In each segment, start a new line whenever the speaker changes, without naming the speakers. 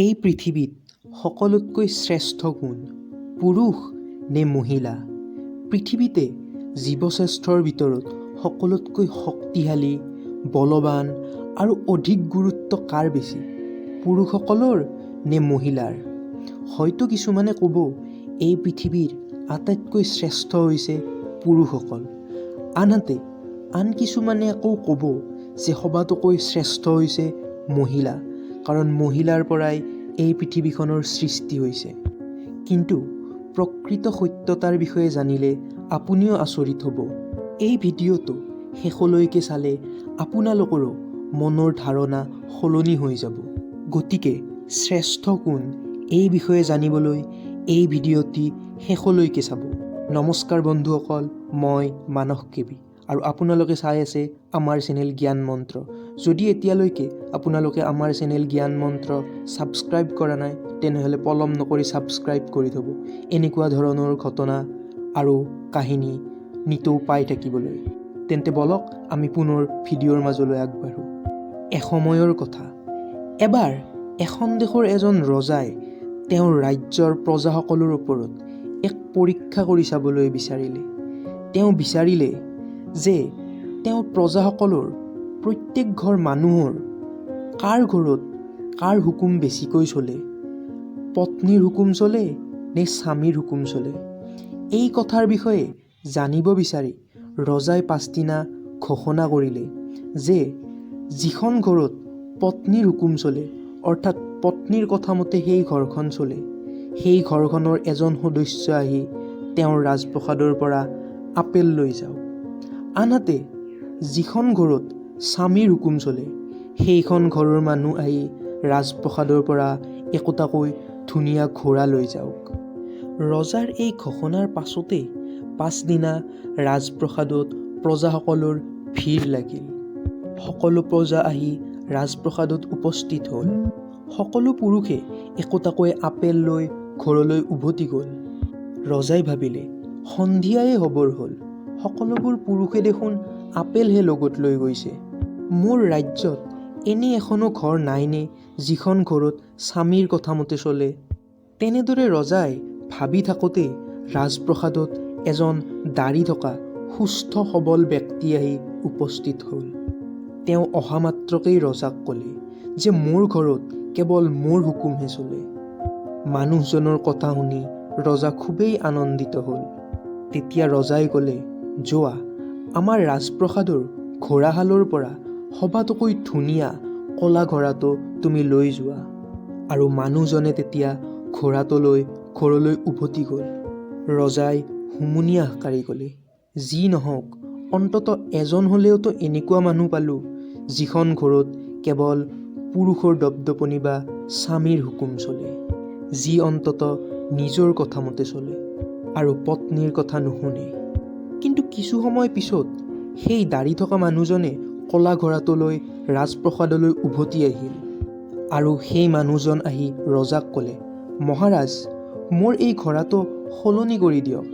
এই পৃথিৱীত সকলোতকৈ শ্ৰেষ্ঠ কোন পুৰুষ নে মহিলা পৃথিৱীতে জীৱশ্ৰেষ্ঠৰ ভিতৰত সকলোতকৈ শক্তিশালী বলৱান আৰু অধিক গুৰুত্ব কাৰ বেছি পুৰুষসকলৰ নে মহিলাৰ? হয়তো কিছুমানে ক'ব এই পৃথিৱীৰ আটাইতকৈ শ্ৰেষ্ঠ হৈছে পুৰুষসকল। আনহাতে আন কিছুমানে আকৌ ক'ব যে সবাতোকৈ শ্ৰেষ্ঠ হৈছে মহিলা। কাৰণ মহিলাৰ পৰাই এই পৃথিৱীখনৰ সৃষ্টি হৈছে। কিন্তু প্ৰকৃত সত্যতাৰ বিষয়ে জানিলে আপুনিও আচৰিত হ'ব। এই ভিডিঅ'টো শেষলৈকে চালে আপোনালোকৰো মনৰ ধাৰণা সলনি হৈ যাব। গতিকে শ্ৰেষ্ঠ কোন এই বিষয়ে জানিবলৈ এই ভিডিঅ'টি শেষলৈকে চাব। নমস্কাৰ বন্ধুসকল, মই মানস কেবি আৰু আপোনালোকে চাই আছে আমাৰ চেনেল জ্ঞান মন্ত্ৰ। যদি এতিয়ালৈকে আপোনালোকে আমাৰ চেনেল জ্ঞান মন্ত্ৰ ছাবস্ক্ৰাইব কৰা নাই তেনেহ'লে পলম নকৰি ছাবস্ক্ৰাইব কৰি থ'ব। এনেকুৱা ধৰণৰ ঘটনা আৰু কাহিনী নিতৌ পাই থাকিবলৈ। তেন্তে বলক আমি পুনৰ ভিডিঅ'ৰ মাজলৈ আগবাঢ়োঁ। এসময়ৰ কথা। এবাৰ এখন দেশৰ এজন ৰজাই তেওঁৰ ৰাজ্যৰ প্ৰজাসকলৰ ওপৰত এক পৰীক্ষা কৰি চাবলৈ বিচাৰিলে। তেওঁ বিচাৰিলে যে তেওঁ প্ৰজাসকলৰ প্ৰত্যেক ঘৰ মানুহৰ কাৰ ঘৰত কাৰ হুকুম বেছিকৈ চলে? পত্নীৰ হুকুম চলে নে স্বামীৰ হুকুম চলে? এই কথাৰ বিষয়ে জানিব বিচাৰি ৰজাই পাছদিনা ঘোষণা কৰিলে যে যিখন ঘৰত পত্নীৰ হুকুম চলে অৰ্থাৎ পত্নীৰ কথামতে সেই ঘৰখন চলে সেই ঘৰখনৰ এজন সদস্য আহি তেওঁৰ ৰাজপ্ৰসাদৰ পৰা আপেল লৈ যাওক। আনহাতে যিখন ঘৰত স্বামীৰ হুকুম চলে। সেইখন ঘৰৰ মানুহ আহি ৰাজপ্ৰসাদৰ পৰা একোটাকৈ ধুনীয়া ঘোঁৰা লৈ যাওক। ৰজাৰ এই ঘোষণাৰ পাছতেই পাছদিনা ৰাজপ্ৰসাদত প্ৰজাসকলৰ ভিৰ লাগিল। সকলো প্ৰজা আহি ৰাজপ্ৰসাদত উপস্থিত হ'ল। সকলো পুৰুষে একোটাকৈ আপেল লৈ ঘৰলৈ উভতি গ'ল। ৰজাই ভাবিলে সন্ধিয়াই হ'বৰ হ'ল। সকলোবোৰ পুৰুষে দেখোন আপেলহে লগত লৈ গৈছে। মোৰ ৰাজ্যত এনে এখনো ঘৰ নাইনে যিখন ঘৰত স্বামীৰ কথামতে চলে। তেনেদৰে ৰজাই ভাবি থাকোঁতেই ৰাজপ্ৰসাদত এজন দাঢ়ি থকা সুস্থ সবল ব্যক্তি আহি উপস্থিত হ'ল। তেওঁ অহা মাত্ৰকেই ৰজাক ক'লে যে মোৰ ঘৰত কেৱল মোৰ হুকুমহে চলে। মানুহজনৰ কথা শুনি ৰজা খুবেই আনন্দিত হ'ল। তেতিয়া ৰজাই ক'লে যোৱা আমাৰ ৰাজপ্ৰসাদৰ ঘোঁৰাশালৰ পৰা সবাতোকৈ ধুনীয়া ক'লা ঘোঁৰাটো তুমি লৈ যোৱা। আৰু মানুহজনে তেতিয়া ঘোঁৰাটো লৈ ঘৰলৈ উভতি গ'ল। ৰজাই হুমুনিয়াহ কাঢ়ি ক'লে যি নহওক অন্ততঃ এজন হ'লেওতো এনেকুৱা মানুহ পালোঁ যিখন ঘৰত কেৱল পুৰুষৰ দপদপনি বা স্বামীৰ হুকুম চলে যি অন্ততঃ নিজৰ কথামতে চলে আৰু পত্নীৰ কথা নুশুনে। কিন্তু কিছু সময় পিছত সেই দাঢ়ি থকা মানুহজনে ক'লা ঘোঁৰাটো লৈ ৰাজপ্ৰসাদলৈ উভতি আহিল। আৰু সেই মানুহজন আহি ৰজাক ক'লে মহাৰাজ মোৰ এই ঘোঁৰাটো সলনি কৰি দিয়ক।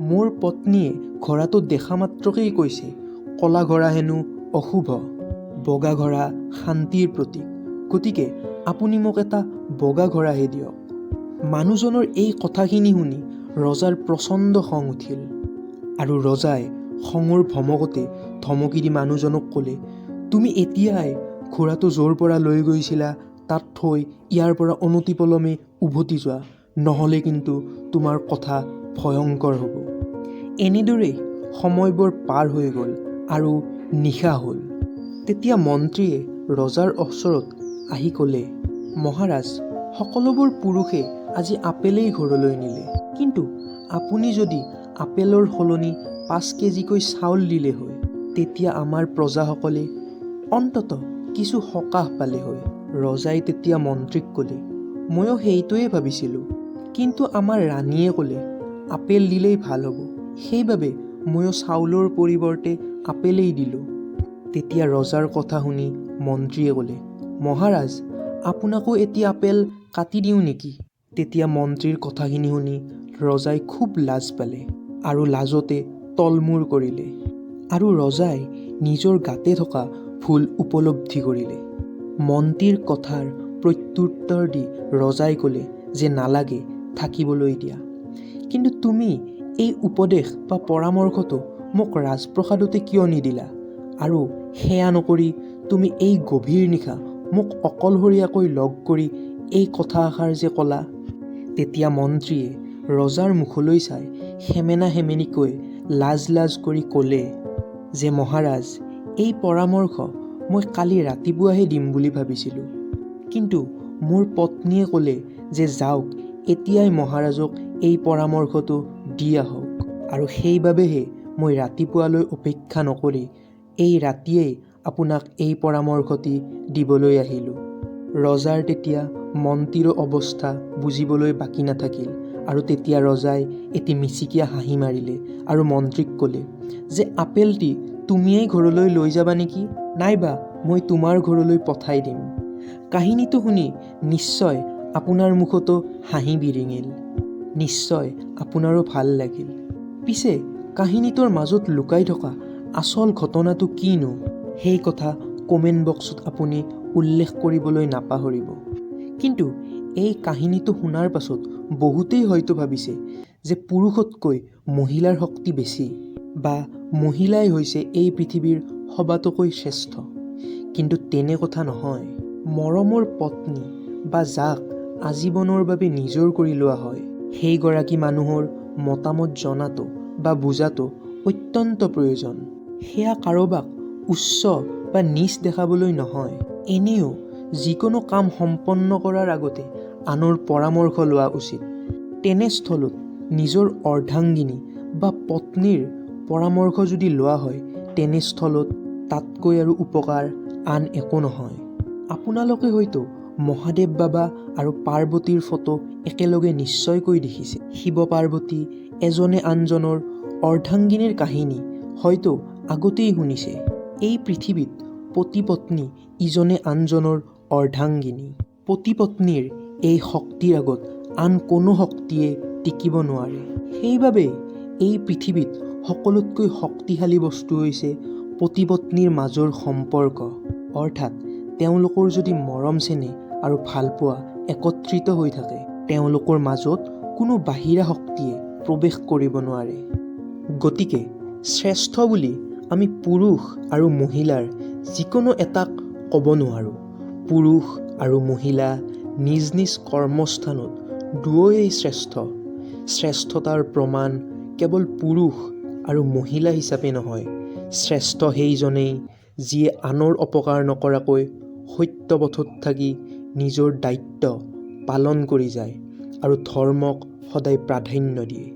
মোৰ পত্নীয়ে ঘোঁৰাটো দেখা মাত্ৰকেই কৈছে ক'লা ঘোঁৰা হেনো অশুভ বগা ঘোঁৰা শান্তিৰ প্ৰতীক। গতিকে আপুনি মোক এটা বগা ঘোঁৰাহে দিয়ক। মানুহজনৰ এই কথাখিনি শুনি ৰজাৰ প্ৰচণ্ড খং উঠিল। আৰু ৰজাই খঙৰ ভমকতে ধমকি দি মানুহজনক ক'লে তুমি এতিয়াই ঘোঁৰাটো য'ৰ পৰা লৈ গৈছিলা তাত থৈ ইয়াৰ পৰা অনতিপলমে উভতি যোৱা নহ'লে কিন্তু তোমাৰ কথা ভয়ংকৰ হ'ব এনেদৰেই সময়বোৰ পাৰ হৈ গ'ল আৰু নিশা হ'ল। তেতিয়া মন্ত্ৰীয়ে ৰজাৰ ওচৰত আহি ক'লে মহাৰাজ সকলোবোৰ পুৰুষে আজি আপেলেই ঘৰলৈ নিলে। কিন্তু আপুনি যদি আপেলৰ সলনি পাঁচ কেজিকৈ চাউল দিলে হয়। তেতিয়া আমাৰ প্ৰজাসকলে অন্ততঃ কিছু সকাহ পালে হয়। ৰজাই তেতিয়া মন্ত্ৰীক ক'লে, ময়ো সেইটোৱে ভাবিছিলোঁ। কিন্তু আমাৰ ৰাণীয়ে ক'লে, আপেল দিলেই ভালো হ'ব। সেইবাবে ময়ো চাউলৰ পৰিৱৰ্তে আপেলেই দিলোঁ। তেতিয়া ৰজাৰ কথা শুনি মন্ত্ৰীয়ে ক'লে, মহাৰাজ, আপোনাকো এতিয়া আপেল কাটি দিওঁ নেকি? তেতিয়া মন্ত্ৰীৰ কথাখিনি শুনি ৰজাই খুব লাজ পালে আৰু লাজতে তলমূৰ কৰিলে আৰু ৰজাই নিজৰ গাতে থকা ভুল উপলব্ধি কৰিলে। মন্ত্ৰীৰ কথাৰ প্ৰত্যুত্তৰ দি ৰজাই ক'লে যে নালাগে থাকিবলৈ দিয়া। কিন্তু তুমি এই উপদেশ বা পৰামৰ্শটো মোক ৰাজপ্ৰসাদতে কিয় নিদিলা? আৰু সেয়া নকৰি তুমি এই গভীৰ নিশা মোক অকলশৰীয়াকৈ লগ কৰি এই কথা এষাৰ যে ক'লা। তেতিয়া মন্ত্ৰীয়ে ৰজাৰ মুখলৈ চাই সেমেনা সেমেনিকৈ লাজ লাজ কৰি ক'লে যে মহাৰাজ এই পৰামৰ্শ মই কালি ৰাতিপুৱাহে দিম বুলি ভাবিছিলোঁ। কিন্তু মোৰ পত্নীয়ে ক'লে যে যাওক এতিয়াই মহাৰাজক এই পৰামৰ্শটো দি আহক আৰু সেইবাবেহে মই ৰাতিপুৱালৈ অপেক্ষা নকৰি এই ৰাতিয়েই আপোনাক এই পৰামৰ্শটি দিবলৈ আহিলোঁ। ৰজাৰ তেতিয়া মন্ত্ৰীৰ অৱস্থা বুজিবলৈ বাকী নাথাকিল। আৰু তেতিয়া ৰজাই এটি মিচিকীয়া হাঁহি মাৰিলে আৰু মন্ত্ৰীক ক'লে, যে আপেলটি তুমিয়েই ঘৰলৈ লৈ যাবা নেকি? নাইবা মই তোমাৰ ঘৰলৈ পঠাই দিম। কাহিনীটো শুনি নিশ্চয় আপোনাৰ মুখতো হাঁহি বিৰিঙিল। নিশ্চয় আপোনাৰো ভালো লাগিল। পিছে কাহিনীটোৰ মাজত লুকাই থকা আচল ঘটনাটো কিনো? সেই কথা কমেণ্ট বক্সত আপুনি উল্লেখ কৰিবলৈ নাপাহৰিব। কিন্তু এই কাহিনীটো শুনাৰ পাছত বহুতেই হয়তো ভাবিছে যে পুৰুষতকৈ মহিলাৰ শক্তি বেছি বা মহিলাই হৈছে এই পৃথিৱীৰ সবাতোকৈ শ্ৰেষ্ঠ। কিন্তু তেনে কথা নহয়। মৰমৰ পত্নী বা যাক আজীৱনৰ বাবে নিজৰ কৰি লোৱা হয় সেইগৰাকী মানুহৰ মতামত জনাটো বা বুজাটো অত্যন্ত প্ৰয়োজন। সেয়া কাৰোবাক উচ্চ বা নীচ দেখাবলৈ নহয়। এনেও যিকোনো কাম সম্পন্ন কৰাৰ আগতে আনৰ পৰামৰ্শ লোৱা উচিত। তেনেস্থলত নিজৰ অৰ্ধাংগিনী বা পত্নীৰ পৰামৰ্শ যদি লোৱা হয় তেনেস্থলত তাতকৈ আৰু উপকাৰ আন একো নহয়। আপোনালোকে হয়তো মহাদেৱ বাবা আৰু পাৰ্বতীৰ ফটো একেলগে নিশ্চয়কৈ দেখিছে। শিৱ পাৰ্বতী, এজনে আনজনৰ অৰ্ধাংগিনীৰ কাহিনী হয়তো আগতেই শুনিছে। এই পৃথিৱীত পতি পত্নী ইজনে আনজনৰ অৰ্ধাংগিনী। পতি পত্নীৰ এই শক্তিৰ আগত আন কোনো শক্তিয়ে টিকিব নোৱাৰে। সেইবাবে এই পৃথিৱীত সকলোতকৈ শক্তিশালী বস্তু হৈছে পতি পত্নীৰ মাজৰ সম্পৰ্ক। অৰ্থাৎ তেওঁলোকৰ যদি মৰম চেনেহ আৰু ভালপোৱা একত্ৰিত হৈ থাকে তেওঁলোকৰ মাজত কোনো বাহিৰা শক্তিয়ে প্ৰৱেশ কৰিব নোৱাৰে। গতিকে শ্ৰেষ্ঠ বুলি আমি পুৰুষ আৰু মহিলাৰ যিকোনো এটাক ক'ব নোৱাৰোঁ। পুৰুষ আৰু মহিলা নিজ নিজ কৰ্মস্থানত দুয়োৱেই শ্ৰেষ্ঠ। শ্ৰেষ্ঠতাৰ প্ৰমাণ কেৱল পুৰুষ আৰু মহিলা হিচাপে নহয় শ্ৰেষ্ঠ সেইজনেই যিয়ে আনৰ অপকাৰ নকৰাকৈ সত্য পথত থাকি নিজৰ দায়িত্ব পালন কৰি যায় আৰু ধৰ্মক সদায় প্ৰাধান্য দিয়ে।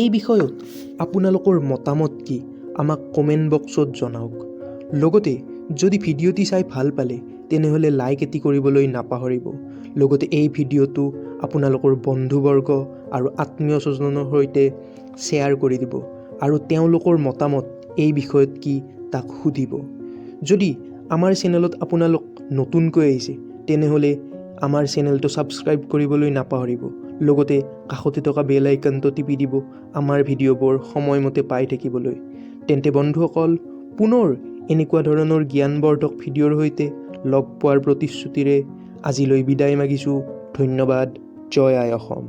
এই বিষয়ত আপোনালোকৰ মতামত কি আমাক কমেণ্ট বক্সত জনাওক। লগতে যদি ভিডিঅ'টি চাই ভাল পালে তেনেহ'লে লাইক এটি কৰিবলৈ নাপাহৰিব। লগতে এই ভিডিঅ'টো আপোনালোকৰ বন্ধুবৰ্গ আৰু আত্মীয় স্বজনৰ সৈতে শ্বেয়াৰ কৰি দিব আৰু তেওঁলোকৰ মতামত এই বিষয়ত কি তাক সুধিব। যদি আমাৰ চেনেলত আপোনালোক নতুনকৈ আহিছে, তেনেহ'লে আমাৰ চেনেলটো ছাবস্ক্ৰাইব কৰিবলৈ নাপাহৰিব। লগতে কাষতে থকা বেল আইকনটো টিপি দিব আমাৰ ভিডিঅ'বোৰ সময়মতে পাই থাকিবলৈ। তেন্তে বন্ধুসকল, পুনৰ এনেকুৱা ধৰণৰ জ্ঞানবৰ্ধক ভিডিঅ'ৰ সৈতে লগ পোৱাৰ প্ৰতিশ্ৰুতিৰে আজিলৈ বিদায় মাগিছোঁ। ধন্যবাদ। জয় আই অসম।